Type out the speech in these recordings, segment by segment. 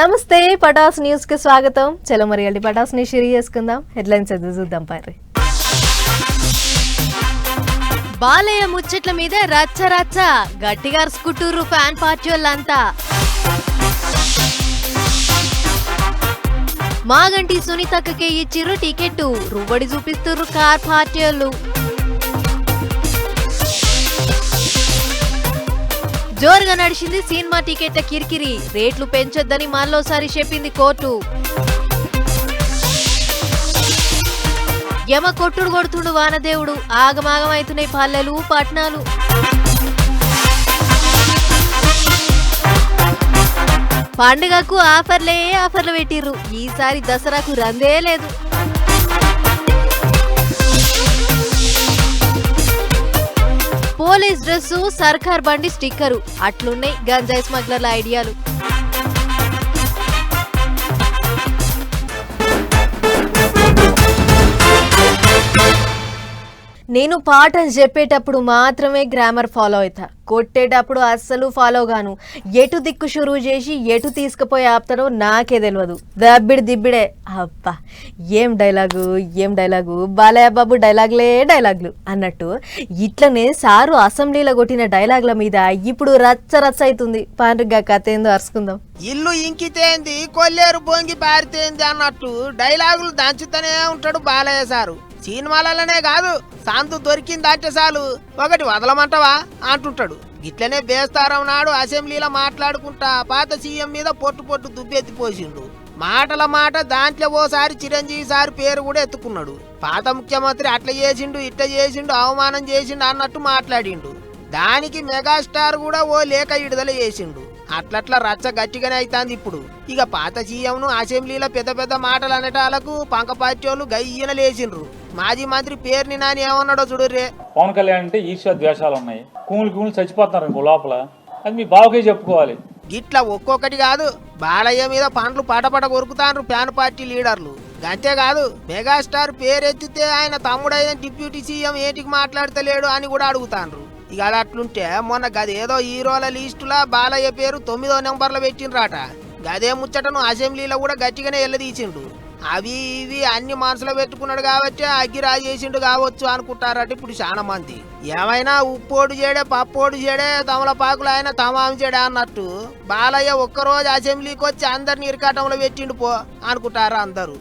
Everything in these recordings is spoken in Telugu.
నమస్తే పటాస్ న్యూస్కి స్వాగతం. చలో మరి వెళ్ళి పటాస్ని షేర్ చేసుకుందాం. హెడ్లైన్స్ ఎదురు చూద్దాం పారి. బాలయ్య ముచ్చట్ల మీద రచ్చ రచ్చ. గట్టిగా స్కుటూరు ఫ్యాన్ పార్టీ వాళ్ళంతా. మాగంటి సునీతక్కకే ఇచ్చిర్రు టికెట్ రువ్వడి చూపిస్తుర్రు కార్ పార్టీ వాళ్ళు. జోరుగా నడిచింది సినిమా టికెట్ల కిరికిరి. రేట్లు పెంచొద్దని మరోసారి చెప్పింది కోర్టు. యమ కొట్టుడు కొడుతుండు వానదేవుడు. ఆగమాగం అవుతున్నాయి పల్లెలు పట్నాలు. పండుగకు ఆఫర్లే ఆఫర్లు పెట్టిర్రు. ఈసారి దసరాకు రందే లేదు. పోలీస్ డ్రెస్సు సర్కార్ బండి స్టిక్కరు. అట్లున్నాయి గంజాయి స్మగ్లర్ల ఐడియాలు. నేను పాటలు చెప్పేటప్పుడు మాత్రమే గ్రామర్ ఫాలో అవుతా కొట్టేటప్పుడు అస్సలు ఫాలో గాను. ఎటు దిక్కు షురూ చేసి ఎటు తీసుకుపోయి ఆపుతారో నాకే తెలియదు దబ్బిడి దిబ్బిడే అబ్బా ఏం డైలాగు ఏం డైలాగు బాలయ్య బాబు డైలాగ్లే డైలాగులు అన్నట్టు ఇట్లనే సారు అసెంబ్లీలో కొట్టిన డైలాగుల మీద ఇప్పుడు రచ్చ రచ్చ అవుతుంది పాండ్రిగా కథ ఏందో అరుచుకుందాం. ఇల్లు ఇంకితేంది కొల్లేరు బొంగి పారితేంది అన్నట్టు డైలాగులు దంచుతూనే ఉంటాడు బాలయ్య సారు. సినిమాలలోనే కాదు శాంతు దొరికిందంటే చాలు. ఒకటి వదలమంటవా? అంటుంటాడు. గిట్లనే బేస్తారం నాడు అసెంబ్లీలో మాట్లాడుకుంటా పాత సీఎం మీద పొట్టు పొట్టు దుబ్బెత్తి పోసిండు. మాటల మాట దాంట్లో ఓసారి చిరంజీవి సార్ పేరు కూడా ఎత్తుకున్నాడు. పాత ముఖ్యమంత్రి అట్లా చేసిండు ఇట్లా చేసిండు అవమానం చేసిండు అన్నట్టు మాట్లాడిండు. దానికి మెగాస్టార్ కూడా ఓ లేఖ విడుదల చేసిండు. అట్లట్లా రచ్చ గట్టిగానే అవుతాంది ఇప్పుడు. ఇక పాత సీఎంను అసెంబ్లీలో పెద్ద పెద్ద మాటలు అనటాలకు పంక పార్టీ వాళ్ళు గయ్యన లేచిండ్రు. మాజీ మంత్రి పేరుని నాని ఏమన్నాడో చూడుర్రే. పవన్ కళ్యాణ్ అంటే ఈర్ష్య ద్వేషాలు ఉన్నాయి. కూములు కూములు చచ్చిపోతున్నారు ఇంకో లోపల. అది మీ బావకే చెప్పుకోవాలి. గిట్లా ఒక్కొక్కటి కాదు. బాలయ్య మీద పండ్లు పటపట కొరుకుతాండ్రు ప్యాన్ పార్టీ లీడర్లు. అంతేకాదు మెగాస్టార్ పేరెత్తితే ఆయన తమ్ముడైన డిప్యూటీ సీఎం ఏటికి మాట్లాడతలేడు అని కూడా అడుగుతాండ్రు. ఇక అది అట్లుంటే మొన్న గదేదో హీరోల లిస్టులా బాలయ్య పేరు తొమ్మిదో నెంబర్లో పెట్టిండ్రాట. గదే ముచ్చటను అసెంబ్లీలో కూడా గట్టిగానే ఎల్లదీసిండు. అవి ఇవి అన్ని మనసులో పెట్టుకున్నాడు కాబట్టి అగ్గి రాజేసిండు కావచ్చు అనుకుంటారట ఇప్పుడు చాలా మంది. ఏమైనా ఉప్పోడు చేయడే పప్పోడు చేయడే తమలపాకులు ఆయన తమాం చేయడే అన్నట్టు బాలయ్య ఒక్కరోజు అసెంబ్లీకి వచ్చి అందరిని ఇరకాటంలో పెట్టిండు పో అనుకుంటారు అందరూ.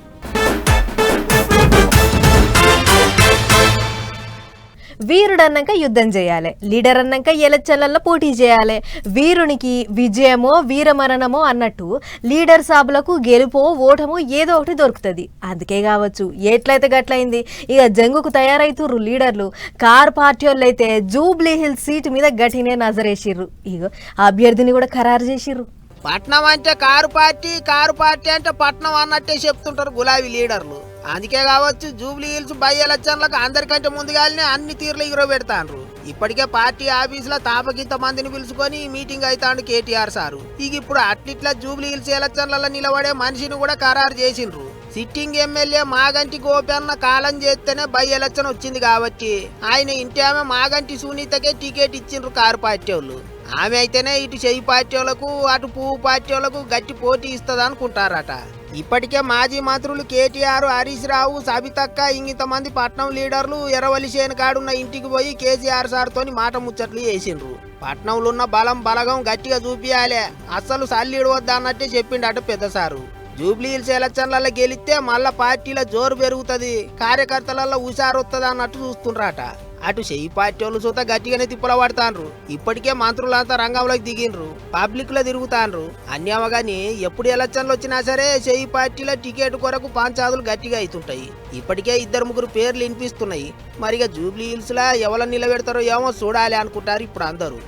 వీరుడు అన్నాక యుద్ధం చేయాలి. లీడర్ అన్నాక ఎలక్షన్లలో పోటీ చేయాలి. వీరునికి విజయమో వీరమరణమో అన్నట్టు లీడర్ సాబులకు గెలుపో ఓటమో ఏదో ఒకటి దొరుకుతుంది. అందుకే కావచ్చు. ఎట్లయితే గట్లయింది? ఇక జంగుకు తయారైతుర్రు లీడర్లు. కార్ పార్టీ వాళ్ళు అయితే జూబ్లీ హిల్స్ సీటు మీద గట్టినే నజరేసిర్రు. ఇక అభ్యర్థిని కూడా ఖరారు చేసిర్రు. పట్నం అంటే కారు పార్టీ కారు పార్టీ అంటే పట్నం అన్నట్టే చెప్తుంటారు గులాబీ లీడర్లు. అందుకే కావచ్చు జూబ్లీ హిల్స్ బై ఎలక్షన్లకు అందరికంటే ముందుగానే అన్ని తీర్లు ఎగురో పెడతాండ్రు ఇప్పటికే పార్టీ ఆఫీసులో తాపకింత మందిని పిలుచుకొని మీటింగ్ అవుతాండు కేటీఆర్ సారు. ఇక ఇప్పుడు అట్లిట్లా జూబ్లీ హిల్స్ ఎలక్షన్లలో నిలబడే మనిషిని కూడా ఖరారు చేసిండ్రు. సిట్టింగ్ ఎమ్మెల్యే మాగంటి గోపన్న కాలం చేస్తేనే బై ఎలక్షన్ వచ్చింది కాబట్టి ఆయన ఇంటి ఆమె మాగంటి సునీతకే టికెట్ ఇచ్చిండ్రు కారు పార్టీ వాళ్ళు ఆమె అయితేనే ఇటు చెయ్యి పార్టీ వాళ్ళకు అటు పువ్వు పార్టీ వాళ్ళకు గట్టి పోటీ ఇస్తుంది అనుకుంటారట ఇప్పటికే మాజీ మంత్రులు కేటీఆర్ హరీష్ రావు సబితక్క ఇంగిత మంది పట్నం లీడర్లు ఎర్రవల్లి కాడున్న ఇంటికి పోయి కేసీఆర్ సార్ తోని మాట ముచ్చట్లు చేసిండ్రు. పట్నంలో ఉన్న బలం బలగం గట్టిగా చూపియాలే. అస్సలు సల్లీడు వద్దన్నట్టే చెప్పిండట పెద్ద సారు. జూబ్లీ హిల్స్ ఎలక్షన్లలో గెలిస్తే మళ్ళా పార్టీల జోరు పెరుగుతుంది. కార్యకర్తలలో హుషారు వస్తుంది అన్నట్టు చూస్తుండ్రట. అటు చెయ్యి పార్టీ వాళ్ళు చూత గట్టిగానే తిప్పల పడతాండ్రు ఇప్పటికే మంత్రులంతా రంగంలోకి దిగిండ్రు. పబ్లిక్లో తిరుగుతాండ్రు అన్యామ గాని ఎప్పుడు ఎలక్షన్లు వచ్చినా సరే చెయ్యి పార్టీల టికెట్ కొరకు పాంచాదులు గట్టిగా అవుతుంటాయి ఇప్పటికే ఇద్దరు ముగ్గురు పేర్లు వినిపిస్తున్నాయి. మరిగా జూబ్లీ హిల్స్ లా నిలబెడతారో ఏమో చూడాలి అనుకుంటారు ఇప్పుడు అందరూ.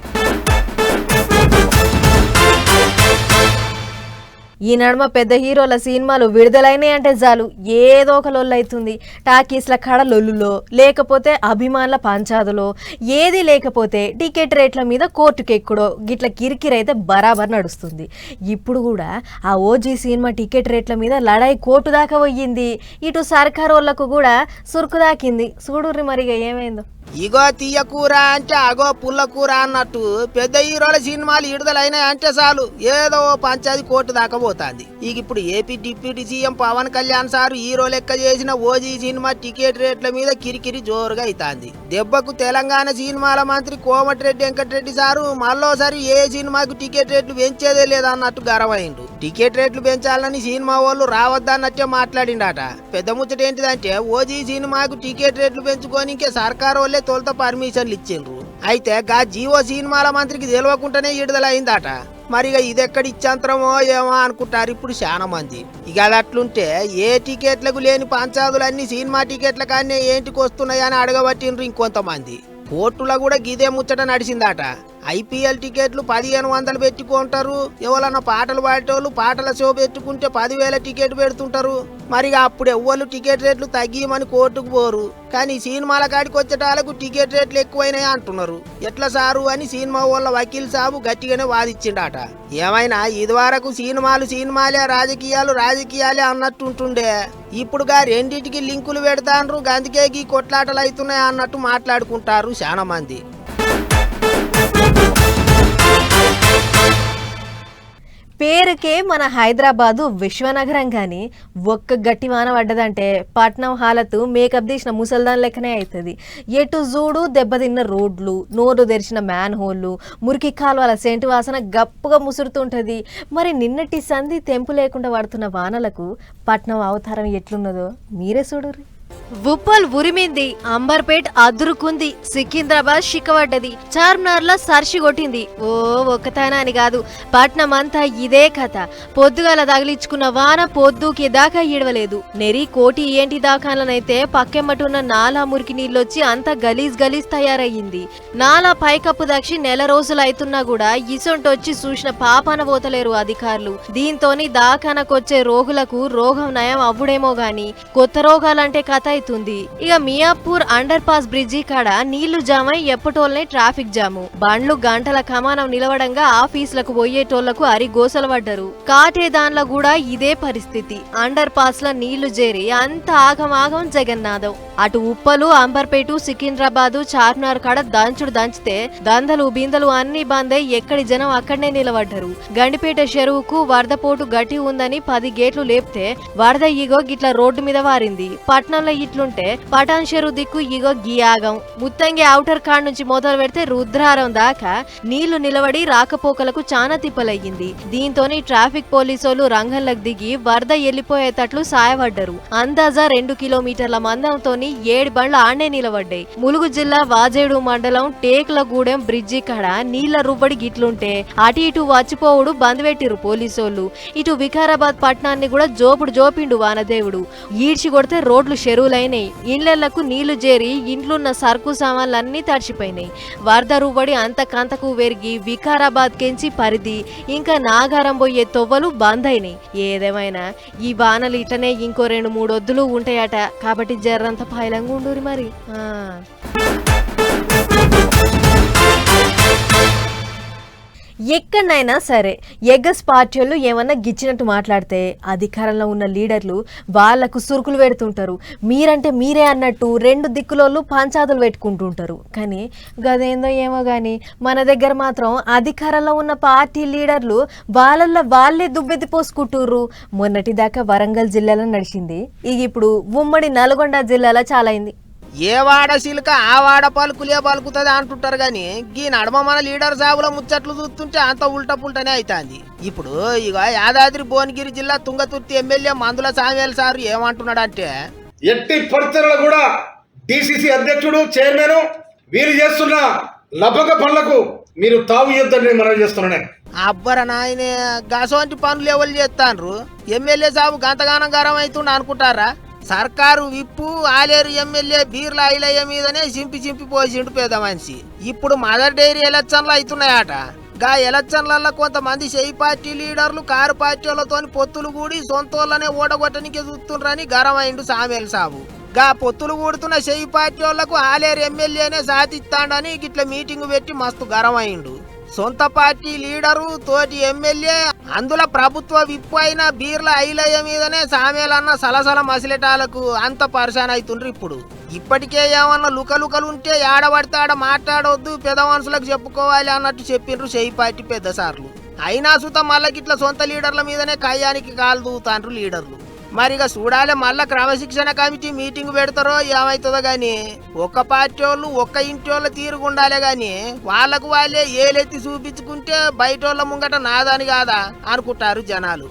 ఈ నడుమ పెద్ద హీరోల సినిమాలు విడుదలైనాయి అంటే చాలు. ఏదో ఒక లొల్లు అవుతుంది టాకీస్ల కడ లొల్లులో లేకపోతే అభిమానుల పంచాదులో. ఏది లేకపోతే టికెట్ రేట్ల మీద కోర్టుకు ఎక్కుడో గిట్ల కిరికిరైతే బరాబర్ నడుస్తుంది. ఇప్పుడు కూడా ఆ ఓజీ సినిమా టికెట్ రేట్ల మీద లడాయి కోర్టు దాకా పోయింది. ఇటు సర్కారు వాళ్ళకు కూడా సురుకు దాకింది. చూడుర్రి మరిగా ఏమైందో. ఇగో తీయకూర అంటే అగో పుల్లకూర అన్నట్టు పెద్ద హీరోల సినిమాలు విడుదలైనాయి అంటే చాలు. ఏదో ఓ పంచాది కోర్టు దాకా పోతుంది. ఇక ఇప్పుడు AP deputy CM Pawan Kalyan sir hero లెక్క చేసిన ఓజీ సినిమా టికెట్ రేట్ల మీద కిరికిరి జోరుగా అవుతాంది దెబ్బకు తెలంగాణ సినిమాల మంత్రి కోమటిరెడ్డి వెంకటరెడ్డి సారు మళ్ళోసారి ఏ సినిమాకు టికెట్ రేట్లు పెంచేదే లేదన్నట్టు గరమైండు టికెట్ రేట్లు పెంచాలని సినిమా వాళ్ళు రావద్దన్నట్టే మాట్లాడిండట. పెద్ద ముచ్చట ఏంటిదంటే ఓజీ సినిమాకు టికెట్ రేట్లు పెంచుకోనికే సర్కార్ వాళ్ళే తొలుత పర్మిషన్లు ఇచ్చిండ్రు. అయితే గా జీవో సినిమాల మంత్రికి తెలియకుండానే విడుదలైందట. మరి ఇక ఇది ఎక్కడ ఇచ్చంతరమో ఏమో అనుకుంటారు ఇప్పుడు చాలా మంది. ఇక అది అట్లుంటే ఏ టికెట్లకు లేని పంచాదులన్నీ సినిమా టికెట్ల కానీ ఏంటికి వస్తున్నాయని అడగబట్టిండ్రు ఇంకొంతమంది. కోర్టులో కూడా గిదే ముచ్చట నడిచిందట. ఐపీఎల్ టికెట్లు పదిహేను వందలు పెట్టుకుంటారు. ఎవరన్నా పాటలు పాడేటోళ్ళు పాటల షో పెట్టుకుంటే పదివేల టికెట్ పెడుతుంటారు. మరి అప్పుడు ఎవ్వరు టికెట్ రేట్లు తగ్గియమని కోర్టుకు పోరు. కానీ సినిమాల కాడికి వచ్చేటాలకు టికెట్ రేట్లు ఎక్కువైనాయి అంటున్నారు. ఎట్లా సారు అని సినిమా వాళ్ళ వకీల్ సాబు గట్టిగానే వాదిచ్చిండట. ఏమైనా ఇదివరకు సినిమాలు సినిమాలే రాజకీయాలు రాజకీయాలే అన్నట్టుంటుండే. ఇప్పుడుగా రెండింటికి లింకులు పెడతాండ్రు. గందుకే ఈ కొట్లాటలు అవుతున్నాయి అన్నట్టు మాట్లాడుకుంటారు చాలా మంది. పేరుకే మన హైదరాబాదు విశ్వనగరం కానీ ఒక్క గట్టి వాన పడ్డదంటే పట్నం హాలతు మేకప్ తీసిన ముసల్దాన్ లెక్కనే అవుతుంది ఎటు చూడు దెబ్బతిన్న రోడ్లు నోరు తెరిచిన మ్యాన్ హోల్లు మురికి కాలువల సెంటు వాసన గప్పుగా ముసురుతుంటుంది. మరి నిన్నటి సంధి తెంపు లేకుండా పడుతున్న వానలకు పట్నం అవతారం ఎట్లున్నదో మీరే చూడుర్రి. ఉప్పల్ ఉరిమింది అంబర్పేట్ అదురుకుంది సికింద్రాబాద్ షిక్కబడ్డది చార్మినార్లో సర్షి కొట్టింది. ఓ ఒక్కతానా అని కాదు పట్నం అంతా ఇదే కథ. పొద్దుగాల తగిలించుకున్న వాన పొద్దుకి దాకా ఇడవలేదు నెరి కోటి ఏంటి దాకాలనైతే పక్కెమ్మటున్న నాలా మురికి నీళ్ళొచ్చి అంతా గలీజ్ గలీజ్ తయారయ్యింది. నాలా పైకప్పు దక్షి నెల రోజులు అవుతున్నా కూడా ఇసొంటొచ్చి చూసిన పాపాన పోతలేరు అధికారులు. దీంతోని దాకానకొచ్చే రోగులకు రోగం నయం అవ్వుడేమో గాని కొత్త రోగాలంటే కథ అవుతుంది ఇక మియాపూర్ అండర్ పాస్ బ్రిడ్జి కాడ నీళ్ళు జామ్ అయి ఎప్పటోళ్ళనే ట్రాఫిక్ జాము. బండ్లు గంటల కమానం నిలవడంగా ఆఫీసులకు పోయేటోళ్ళకు అరి గోసలు పడ్డరు కాటే దానిలో కూడా ఇదే పరిస్థితి. అండర్ పాస్లో నీళ్ళు చేరి అంత ఆగం ఆగం జగన్నాథం. అటు ఉప్పలు అంబర్పేటు సికింద్రాబాదు చార్మినార్ కాడ దంచుడు దంచితే దందలు బిందలు అన్ని బందై ఎక్కడి జనం అక్కడనే నిలబడ్డరు. గండిపేట చెరువుకు వరదపోటు గట్టి ఉందని పది గేట్లు లేపితే వరద ఇగో గిట్ల రోడ్డు మీద వారింది. పట్నంలో ఇట్లుంటే పటాన్ చెరువు దిక్కు ఇగో గియాగం ముత్తంగి ఔటర్ కాడ్ నుంచి మొదలు పెడితే రుద్రారం దాకా నీళ్ళు నిలబడి రాకపోకలకు చానా తిప్పలయ్యింది. దీంతోని ట్రాఫిక్ పోలీసులు రంగంలోకి దిగి వరద వెళ్ళిపోయేటట్లు సాయపడ్డరు. అందాజా రెండు కిలోమీటర్ల మందంతోని ఏడు బండ్లు ఆనే నిలబడ్డాయి. ములుగు జిల్లా వాజేడు మండలం టేక్లగూడెం బ్రిడ్జి కాడ నీళ్ళ రుబ్బడి గిట్లుంటే అటు ఇటు వచ్చిపోవుడు బంద్ పెట్టిరు పోలీసోళ్ళు. ఇటు వికారాబాద్ పట్టణాన్ని కూడా జోపుడు జోపిండు వానదేవుడు. ఈడ్చి కొడితే రోడ్లు చెరువులైనాయి. ఇళ్ళకు నీళ్ళు చేరి ఇంట్లున్న సరుకు సామాన్లన్నీ తడిచిపోయినాయి వరద రూబడి అంతకంతకు వెరిగి వికారాబాద్ కెంచి పరిధి ఇంకా నాగారం పోయే తొవ్వలు బంద్ అయినాయి ఏదేమైనా ఈ వానలు ఇటనే ఇంకో రెండు మూడు వద్దులు ఉంటాయట. కాబట్టి జర్రంత పాయలంగా ఉండురి మరి ఎక్కడైనా ఎక్కడనైనా సరే ఎగ్గస్ పార్టీలు ఏమన్నా గిచ్చినట్టు మాట్లాడితే అధికారంలో ఉన్న లీడర్లు వాళ్ళకు సురుకులు పెడుతుంటారు. మీరంటే మీరే అన్నట్టు రెండు దిక్కులోళ్ళు పంచాదులు పెట్టుకుంటుంటారు. కానీ గదేందో ఏమో కానీ మన దగ్గర మాత్రం అధికారంలో ఉన్న పార్టీ లీడర్లు వాళ్ళల్లో వాళ్ళే దుబ్బెత్తి పోసుకుంటుర్రు. మొన్నటి దాకా వరంగల్ జిల్లాలో నడిచింది. ఇక ఇప్పుడు ఉమ్మడి నల్గొండ జిల్లాలో చాలా అయింది ఏ వాడ సిలుక ఆ వాడ పలుకులే పలుకుతుంది అంటుంటారు కానీ గీ నడమ మన లీడర్ సాగుల ముచ్చట్లు చూస్తుంటే అంత ఉల్టా పుల్టనే అవుతుంది ఇప్పుడు ఇక యాదాద్రి భువనగిరి జిల్లా తుంగతుర్తి ఎమ్మెల్యే మందుల సామ్యాల్ సార్ ఏమంటున్నాడంటే ఎట్టి పరిస్థితుల్లో కూడా డిసిసి అధ్యక్షుడు చైర్మన్ వీరు చేస్తున్న లభక పనులకు మీరు తావు ఇద్దని మనం చేస్తున్నాను. అబ్బర నాయనే గసవంటి పనులు ఎవరు చేస్తాన్రు ఎమ్మెల్యే సాబు గంతగానం గరం అవుతుండ అనుకుంటారా? సర్కారు విప్పు ఆలేరు ఎమ్మెల్యే బీర్ల ఐలయ్య మీదనే చింపి చింపి పోసిండు పేద మనిషి. ఇప్పుడు మదర్ డైరీ ఎలక్షన్లు అవుతున్నాయట గా ఎలక్షన్లలో కొంతమంది చేయి పార్టీ లీడర్లు కారు పార్టీలతో పొత్తులు కూడి సొంతోళ్ళనే ఓడగొట్టనికి చూస్తుండ్రని గరమైండు సామేల్ సాబు. గా పొత్తులు కూడుతున్న చేయి పార్టీ వాళ్ళకు ఆలేరు ఎమ్మెల్యేనే సాధిస్తాడని గిట్ల మీటింగ్ పెట్టి మస్తు గరమైండు సొంత పార్టీ లీడరు తోటి ఎమ్మెల్యే అందులో ప్రభుత్వ విప్పు అయిన బీర్ల ఐలయ్య మీదనే సామేలన్న సలసల మసిలెటాలకు అంత పరిశాన్ అవుతుండ్రు ఇప్పుడు. ఇప్పటికే ఏమన్నా లుకలుకలు ఉంటే ఆడబడితే ఆడ మాట్లాడవద్దు పెద్ద మనుషులకు చెప్పుకోవాలి అన్నట్టు చెప్పిండ్రు చేయి పార్టీ పెద్ద సార్లు అయినా సుత మళ్ళకి ఇట్లా సొంత లీడర్ల మీదనే కయ్యానికి కాలు దూతాండ్రు లీడర్లు. మరి ఇక చూడాలి మళ్ళా క్రమశిక్షణ కమిటీ మీటింగ్ పెడతారో ఏమవుతుందో కానీ ఒక్క పార్టీ వాళ్ళు ఒక్క ఇంటి వాళ్ళు తీరుగుండాలే కానీ వాళ్ళకు వాళ్ళే ఏలెత్తి చూపించుకుంటే బయట వాళ్ళ ముంగట నాదని కాదా అనుకుంటారు జనాలు.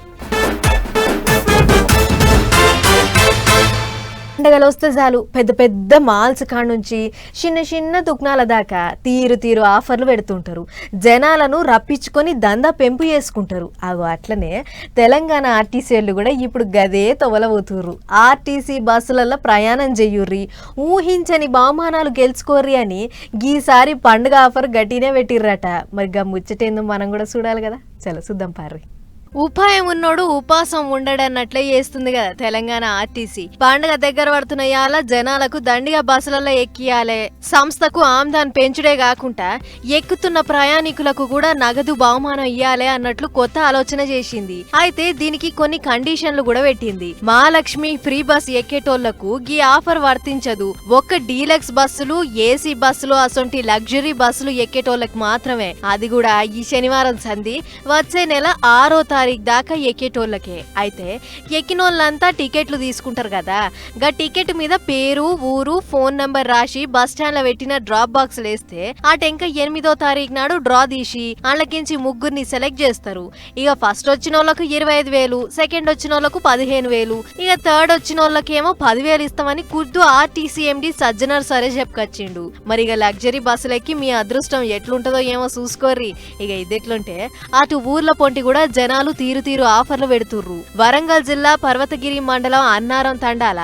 పండగలు వస్తే చాలు. పెద్ద పెద్ద మాల్స్ కాడ నుంచి చిన్న చిన్న దుకాణాల దాకా తీరు తీరు ఆఫర్లు పెడుతుంటారు. జనాలను రప్పించుకొని దందా పెంపు చేసుకుంటారు. అగో అట్లనే తెలంగాణ ఆర్టీసీ వాళ్ళు కూడా ఇప్పుడు గదే తొవలబోతుర్రు. ఆర్టీసీ బస్సులలో ప్రయాణం చెయ్యుర్రి ఊహించని బహుమానాలు గెలుచుకోర్రి అని ఈసారి పండుగ ఆఫర్ గట్టినే పెట్టిర్రట. మరి గా ముచ్చటేందో మనం కూడా చూడాలి కదా. చలో చూద్దాం పార్రి ఉపాయం ఉన్నోడు ఉపాసం ఉండడన్నట్లే చేస్తుంది కదా తెలంగాణ ఆర్టీసీ. పండుగ దగ్గర పడుతున్నాయాల జనాలకు దండిగా బస్సులలో ఎక్కియాలే. సంస్థకు ఆమ్దాన్ పెంచుడే కాకుండా ఎక్కుతున్న ప్రయాణికులకు కూడా నగదు బహుమానం ఇయ్యాలే అన్నట్లు కొత్త ఆలోచన చేసింది. అయితే దీనికి కొన్ని కండిషన్లు కూడా పెట్టింది. మహాలక్ష్మి ఫ్రీ బస్ ఎక్కేటోళ్ళకు గీ ఆఫర్ వర్తించదు. ఒక్క డీలక్స్ బస్సులు ఏసీ బస్సులు అసొంటి లగ్జరీ బస్సులు ఎక్కేటోళ్ళకి మాత్రమే. అది కూడా ఈ శనివారం సంధి. వచ్చే నెల ఆరో తారీఖు దాకా ఎక్కేటోళ్ళకే. అయితే ఎక్కినోళ్ళంతా టికెట్లు తీసుకుంటారు కదా. గా టికెట్ మీద పేరు ఊరు ఫోన్ నంబర్ రాసి బస్ స్టాండ్లో పెట్టిన డ్రాప్ బాక్స్ వేస్తే ఆ టెంక ఎనిమిదో తారీఖు నాడు డ్రా తీసి వాళ్ళకించి ముగ్గురిని సెలెక్ట్ చేస్తారు. ఇక ఫస్ట్ వచ్చిన వాళ్ళకు ఇరవై ఐదు వేలు సెకండ్ వచ్చిన వాళ్ళకు పదిహేను వేలు ఇక థర్డ్ వచ్చిన వాళ్ళకేమో పదివేలు ఇస్తామని కుర్దు ఆర్టీసీ ఎండి సజ్జనర్ సరే చెప్పుకొచ్చిండు. మరి ఇక లగ్జరీ బస్సులెక్కి మీ అదృష్టం ఎట్లుంటుందో ఏమో చూసుకోర్రి. ఇక ఇది ఎట్లుంటే అటు ఊర్ల పొంటి కూడా జనాలు తీరు తీరు ఆఫర్లు పెడుతుర్రు. వరంగల్ జిల్లా పర్వతగిరి మండలం అన్నారం తండాల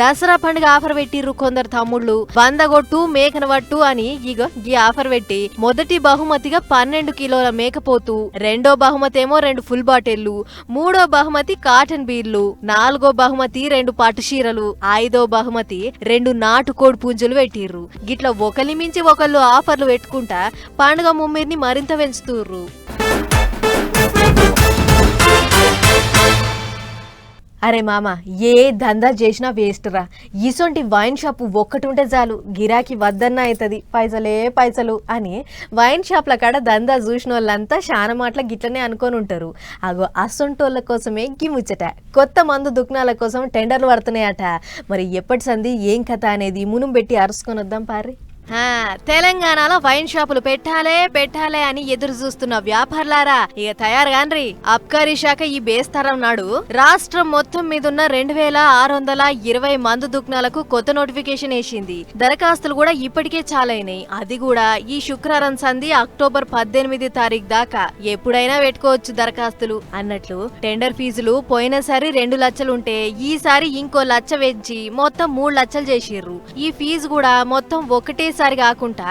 దసరా పండుగ ఆఫర్ పెట్టిర్రు కొందరు తమ్ముళ్ళు. వందగొట్టు మేకనవట్టు అని ఇగ ఈ ఆఫర్ పెట్టి మొదటి బహుమతిగా పన్నెండు కిలోల మేకపోతు రెండో బహుమతి ఏమో రెండు ఫుల్ బాటిళ్ళు మూడో బహుమతి కాటన్ బీర్లు నాలుగో బహుమతి రెండు పట్టు చీరలు ఐదో బహుమతి రెండు నాటుకోడి పుంజులు పెట్టిర్రు. గిట్ల ఒకరి మించి ఒకళ్ళు ఆఫర్లు పెట్టుకుంటా పండుగ ముమ్మిర్ని మరింత పెంచుతుర్రు. అరే మామ ఏ దందా చేసినా వేస్ట్ రా ఇసొంటి వైన్ షాపు ఒక్కటి ఉంటే చాలు. గిరాకీ వద్దన్నా అవుతుంది పైసలే పైసలు అని వైన్ షాప్ల కాడ దందా చూసిన వాళ్ళంతా చాలా మాటల గిట్లనే అనుకొని ఉంటారు. అగో అసొంటోళ్ళ కోసమే గిముచ్చట కొత్త మందు దుకాణాల కోసం టెండర్లు పడుతున్నాయట. మరి ఎప్పటి సంది ఏం కథ అనేది మునుం పెట్టి అరుసుకొని వద్దాం పారి తెలంగాణలో వైన్ షాపులు పెట్టాలే పెట్టాలే అని ఎదురు చూస్తున్న వ్యాపారులారా ఇక తయారు కాన్రి. అబ్కారీ శాఖ ఈ బేస్తరం నాడు రాష్ట్రం మొత్తం మీదున్న రెండు వేల ఆరు వందల ఇరవై మందు దుగ్నాలకు కొత్త నోటిఫికేషన్ వేసింది. దరఖాస్తులు కూడా ఇప్పటికే చాలైనాయి. అది కూడా ఈ శుక్రవారం సంధి అక్టోబర్ పద్దెనిమిది తారీఖు దాకా. ఎప్పుడైనా పెట్టుకోవచ్చు దరఖాస్తులు అన్నట్లు టెండర్ ఫీజులు పోయినసారి రెండు లక్షలుంటే ఈసారి ఇంకో లక్ష పెంచి మొత్తం మూడు లక్షలు చేసిర్రు. ఈ ఫీజు కూడా మొత్తం ఒకటే ఒకటేసారి కాకుండా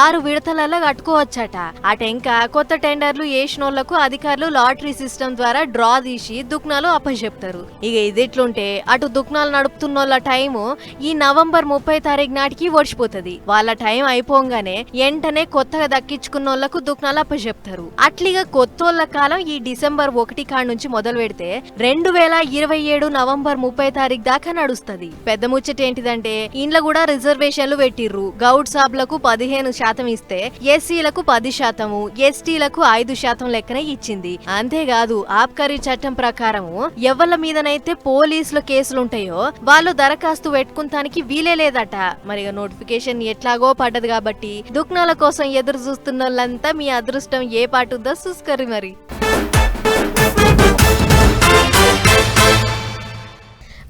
ఆరు విడతలలో కట్టుకోవచ్చట. అటెంక కొత్త టెండర్లు వేసినోళ్ళకు అధికారులు లాటరీ సిస్టమ్ ద్వారా డ్రా తీసి దుక్నాలు అప్పచెప్తారు. ఇక ఇది ఎట్లుంటే అటు దుక్నాలు నడుపుతున్నోళ్ళ టైము ఈ నవంబర్ ముప్పై తారీఖు నాటికి ఓడిచిపోతుంది. వాళ్ళ టైం అయిపోగానే వెంటనే కొత్తగా దక్కించుకున్నోళ్ళకు దుక్నాలు అప్పచెప్తారు. అట్లీగా కొత్తోళ్ళ కాలం ఈ డిసెంబర్ ఒకటి కాడ నుంచి మొదలు పెడితే రెండు వేల ఇరవై ఏడు నవంబర్ ముప్పై తారీఖు దాకా నడుస్తది. పెద్ద ముచ్చట ఏంటిదంటే ఇండ్ల కూడా రిజర్వేషన్లు పెట్టిర్రు. గౌడ్ సాబ్లకు పదిహేను శాతం ఇస్తే ఎస్సీలకు పది శాతము ఎస్టీలకు ఐదు శాతం లెక్కనే ఇచ్చింది. అంతేకాదు ఆబ్కారీ చట్టం ప్రకారము ఎవళ్ళ మీదనైతే పోలీసుల కేసులుంటాయో వాళ్ళు దరఖాస్తు పెట్టుకుంటానికి వీలే లేదట. మరి నోటిఫికేషన్ ఎట్లాగో పడ్డది కాబట్టి దుక్నాల కోసం ఎదురు చూస్తున్న వాళ్ళంతా మీ అదృష్టం ఏ పాటుందో చూసుకోరు మరి.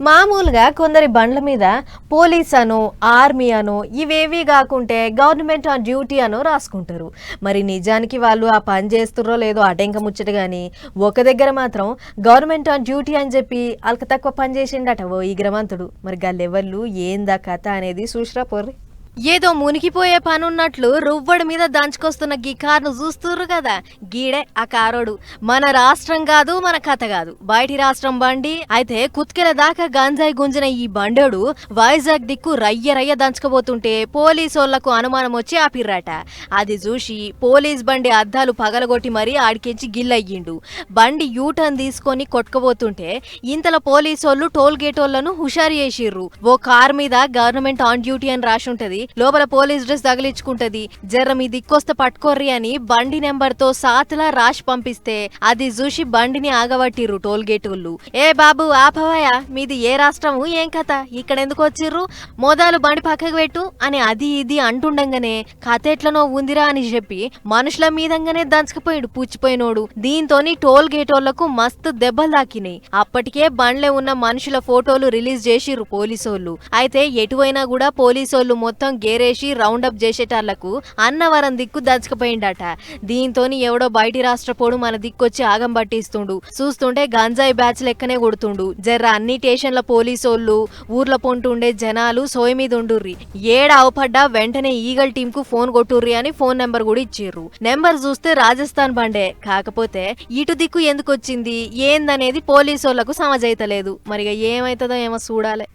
మామూలుగా కొందరి బండ్ల మీద పోలీస్ అనో ఆర్మీ అనో ఇవేవి కాకుంటే గవర్నమెంట్ ఆన్ డ్యూటీ అనో రాసుకుంటారు. మరి నిజానికి వాళ్ళు ఆ పని చేస్తుర్రో లేదో అటెంక ముచ్చట కానీ ఒక దగ్గర మాత్రం గవర్నమెంట్ ఆన్ డ్యూటీ అని చెప్పి వాళ్ళకి తక్కువ పని చేసిండట ఓ ఈ గ్రమంతుడు. మరి గల్లెవర్లు ఏందా కథ అనేది చూసిరా పొర్రి. ఏదో మునిగిపోయే పనున్నట్లు రువ్వడి మీద దంచుకొస్తున్న గీ కారును చూస్తుర్రు కదా? గీడే ఆ కారోడు. మన రాష్ట్రం కాదు మన కథ కాదు. బయటి రాష్ట్రం బండి అయితే కుత్కెల దాకా గంజాయి గుంజిన ఈ బండోడు వైజాగ్ దిక్కు రయ్య రయ్య దంచుకోబోతుంటే పోలీసోళ్ళకు అనుమానం వచ్చి ఆపిర్రట. అది చూసి పోలీస్ బండి అద్దాలు పగలగొట్టి మరీ ఆడికించి గిల్లయ్యిండు. బండి యూటర్న్ తీసుకొని కొట్టుకుపోతుంటే ఇంతలో పోలీసోళ్ళు టోల్ గేట్ వాళ్ళను హుషారు చేసిర్రు. ఓ కార్ మీద గవర్నమెంట్ ఆన్ డ్యూటీ అని రాసి ఉంటది లోపల పోలీస్ డ్రెస్ తగిలించుకుంటది. జర్ర మీ దిక్కొస్తే పట్టుకోర్రి అని బండి నెంబర్తో సాతులా రాసి పంపిస్తే అది చూసి బండిని ఆగబట్టిర్రు టోల్ గేట్ వాళ్ళు ఏ బాబు ఆపవయ్య మీది ఏ రాష్ట్రము ఏం కథ? ఇక్కడ ఎందుకు వచ్చిర్రు? మోదాలు బండి పక్కకు పెట్టు అని అది ఇది అంటుండగానే కథ ఎట్లనో ఉందిరా అని చెప్పి మనుషుల మీదంగానే దంచకపోయాడు పూచిపోయినోడు దీంతోని టోల్ గేట్ వాళ్ళకు మస్తు దెబ్బలు తాకినాయి. అప్పటికే బండ్లే ఉన్న మనుషుల ఫోటోలు రిలీజ్ చేసిర్రు పోలీసోళ్ళు. అయితే ఎటువైనా కూడా పోలీసోళ్ళు మొత్తం గేరేసి రౌండ్ అప్ చేసేటాళ్ళకు అన్నవరం దిక్కు దంచకపోయిండట. దీంతోని ఎవడో బయటి రాష్ట్రపోడు మన దిక్కొచ్చి ఆగం పట్టిస్తుండు. చూస్తుంటే గంజాయి బ్యాచ్ లెక్కనే కొడుతుండు. జర్ర అన్ని స్టేషన్ల పోలీసోళ్ళు ఊర్ల పొంటుండే జనాలు సోయ మీద ఉండుర్రి. ఏడ అవపడ్డా వెంటనే ఈగల్ టీం కు ఫోన్ కొట్టుర్రి అని ఫోన్ నెంబర్ కూడా ఇచ్చిర్రు. నెంబర్ చూస్తే రాజస్థాన్ బండే. కాకపోతే ఇటు దిక్కు ఎందుకు వచ్చింది ఏందనేది పోలీసోళ్ళకు సమజైతలేదు. మరిగా ఏమైతుందో ఏమో చూడాలి.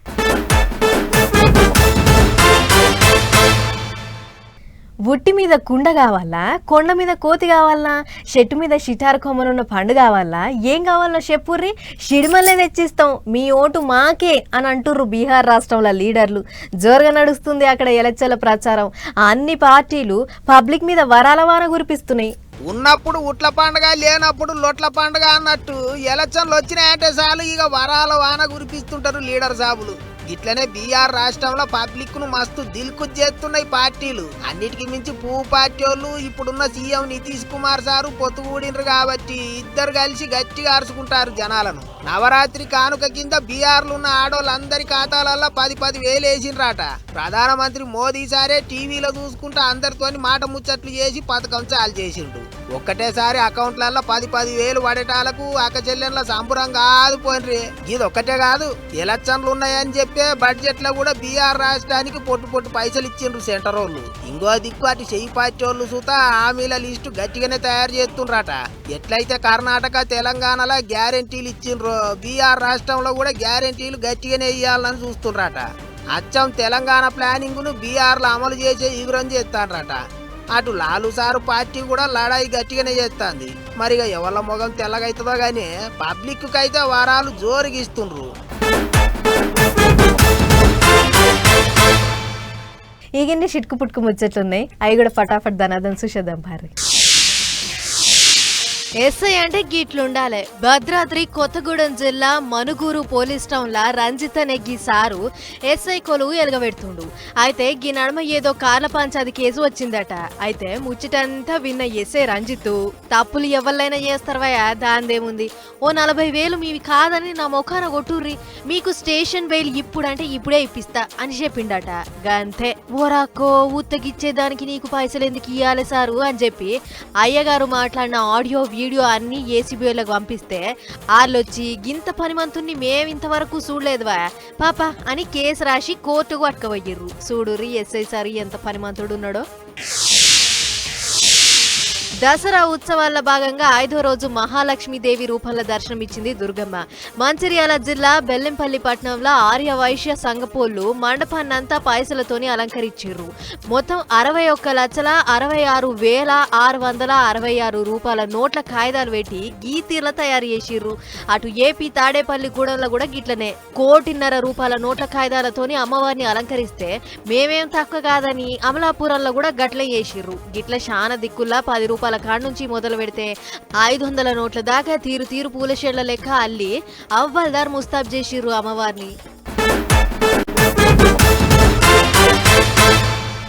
ఉట్టి మీద కుండ కావాలా? కొండ మీద కోతి కావాలా? చెట్టు మీద షిటార్ కొమ్మనున్న పండు కావాలా? ఏం కావాలో చెప్పుర్రి షిడిమల్లే తెచ్చిస్తాం. మీ ఓటు మాకే అని అంటుర్రు బీహార్ రాష్ట్రంలో లీడర్లు. జోరుగా నడుస్తుంది అక్కడ ఎలక్షన్ల ప్రచారం. అన్ని పార్టీలు పబ్లిక్ మీద వరాల వాన కురిపిస్తున్నాయి. ఉన్నప్పుడు ఉట్ల పండగ లేనప్పుడు లొట్ల పండగ అన్నట్టు ఎలక్షన్లు వచ్చినాయంటే చాలు ఇక వరాల వాన కురిపిస్తుంటారు లీడర్ సాబులు. ఇట్లనే బీఆర్ రాష్ట్రంలో పబ్లిక్ను మస్తు దిల్కు చేస్తున్నాయి పార్టీలు. అన్నిటికీ మించి పువ్వు పార్టీ వాళ్ళు ఇప్పుడున్న సీఎం నితీష్ కుమార్ సారు పొత్తుకూడినరు కాబట్టి ఇద్దరు కలిసి గట్టిగా అరుచుకుంటారు జనాలను. నవరాత్రి కానుక కింద బీఆర్లు ఉన్న ఆడోళ్ళందరి ఖాతాలలో పది పది వేలు వేసిండ్రాట. ప్రధానమంత్రి మోదీ సారే టీవీలో చూసుకుంటూ అందరితోని మాట ముచ్చట్లు చేసి పథకం చాలు చేసిండు. ఒక్కటేసారి అకౌంట్లలో పది పది వేలు పడేటాలకు అక్క సంబురం కాదు ఆదుపోయినరి ఇది ఒక్కటే కాదు ఎలక్షన్లు ఉన్నాయని చెప్పే బడ్జెట్లో కూడా బీఆర్ రాష్ట్రానికి పొట్టు పొట్టు పైసలు ఇచ్చిండ్రు సెంటర్ వాళ్ళు. ఇంకో దిక్కు అటు చెయ్యి పాచోళ్ళు వాళ్ళు హామీల లిస్టు గట్టిగానే తయారు చేస్తుండ్రట. ఎట్లయితే కర్ణాటక తెలంగాణలో గ్యారెంటీలు ఇచ్చిండ్రో బీఆర్ రాష్ట్రంలో కూడా గ్యారెంటీలు గట్టిగానే ఇవ్వాలని చూస్తుండ్రట. అచ్చం తెలంగాణ ప్లానింగ్ను బీఆర్లో అమలు చేసే ఈగురం చేస్తాడ్రట. అటు లాలు సారు పార్టీ కూడా లడాయి గట్టిగానే చేస్తుంది. మరిగా ఎవళ్ళ మొగం తెల్లగైతుందో గానీ పబ్లిక్ అయితే వారాలు జోరుగిస్తుండ్రు. ఈగిన్ని షిట్కు పుట్టుకు ముచ్చట్లున్నాయి. అవి కూడా ఫటాఫట్ ధనాదం సుషేద్దాం భారీ ఎస్ఐ అంటే గిట్లుండాలి. భద్రాద్రి కొత్తగూడెం జిల్లా మనుగూరు పోలీస్ టౌన్ లా రంజిత్ అనే గీ సారు ఎస్ఐ కొలువు ఎలగబెడుతుండు. అయితే గీ నడమ ఏదో కార్ల పంచాది కేసు వచ్చిందట. అయితే ముచ్చటంతా విన్న ఎస్ఐ రంజిత్ తప్పులు ఎవరినైనా చేస్తారవయా దాందేముంది? ఓ నలభై వేలు మీవి కాదని నా ముఖాన కొట్టుర్రి. మీకు స్టేషన్ బెయిల్ ఇప్పుడంటే ఇప్పుడే ఇప్పిస్తా అని చెప్పిండట. గంతే ఓరాకో ఉత్తగిచ్చేదానికి నీకు పైసలు ఎందుకు ఇయ్యాలి సారు అని చెప్పి అయ్యగారు మాట్లాడిన ఆడియో వీడియో అన్ని ఏసీబీలకు పంపిస్తే వాళ్ళొచ్చి గింత పనిమంతుణ్ణి మేమింతవరకు చూడలేదువా? పాప అని కేసు రాసి కోర్టుకు పట్టుకపోయ్యర్రు చూడు రీ ఎస్ఐ సార్ ఎంత పనిమంతుడు ఉన్నాడో దసరా ఉత్సవాల్లో భాగంగా ఐదో రోజు మహాలక్ష్మీదేవి రూపంలో దర్శనమిచ్చింది దుర్గమ్మ. మంచిర్యాల జిల్లా బెల్లంపల్లి పట్టణంలో ఆర్య వైశ్య సంఘపోళ్ళు మండపాన్నంతా పైసలతోని అలంకరించారు. మొత్తం అరవై ఒక్క లక్షల అరవై ఆరు వేల ఆరు వందల అరవై ఆరు రూపాయల నోట్ల కాగితాలు పెట్టి గీతీర్ల తయారు చేసిర్రు. అటు ఏపీ తాడేపల్లి గూడెంలో కూడా గిట్లనే కోటిన్నర రూపాయల నోట్ల కాగితాలతోని అమ్మవారిని అలంకరిస్తే మేమేం తక్కువ కాదని అమలాపురంలో కూడా గట్లే చేసిర్రు. గిట్ల శాన దిక్కుల్లా పది రూపాయల కాడ నుంచి మొదలు పెడితే ఐదు వందల నోట్ల దాకా తీరు తీరు పూల షేడ్ల లెక్క అల్లి అవ్వల్దార్ ముస్తాబ్ చేసిర్రు అమ్మవారిని.